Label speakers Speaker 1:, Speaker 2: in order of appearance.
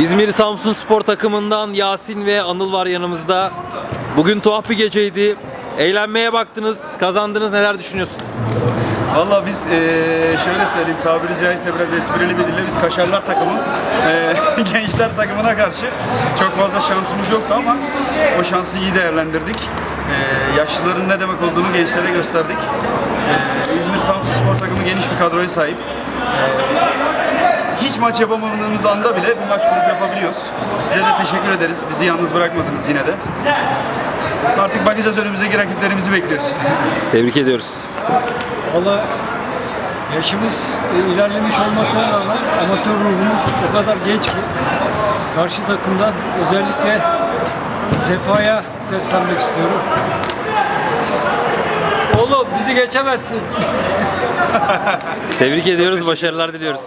Speaker 1: İzmir Samsun Spor takımından Yasin ve Anıl var yanımızda. Bugün tuhaf bir geceydi. Eğlenmeye baktınız, kazandınız. Neler düşünüyorsun?
Speaker 2: Valla biz eee, şöyle söyleyeyim tabiri caizse biraz esprili bir dille biz kaşarlar takımı eee, gençler takımına karşı çok fazla şansımız yoktu ama o şansı iyi değerlendirdik. Eee, yaşlıların ne demek olduğunu gençlere gösterdik. İzmir Samsun Spor takımı geniş bir kadroya sahip. Hiç maç yapamadığımız anda bile bir maç kurup yapabiliyoruz. Size de teşekkür ederiz. Bizi yalnız bırakmadınız yine de. Artık bakacağız önümüzdeki rakiplerimizi bekliyoruz.
Speaker 1: Tebrik ediyoruz.
Speaker 3: Valla yaşımız e, ilerlemiş olmasına rağmen amatör ruhumuz o kadar genç ki karşı takımdan özellikle Sefa'ya seslenmek istiyorum. Oğlum bizi geçemezsin.
Speaker 1: Tebrik ediyoruz, başarılar diliyoruz.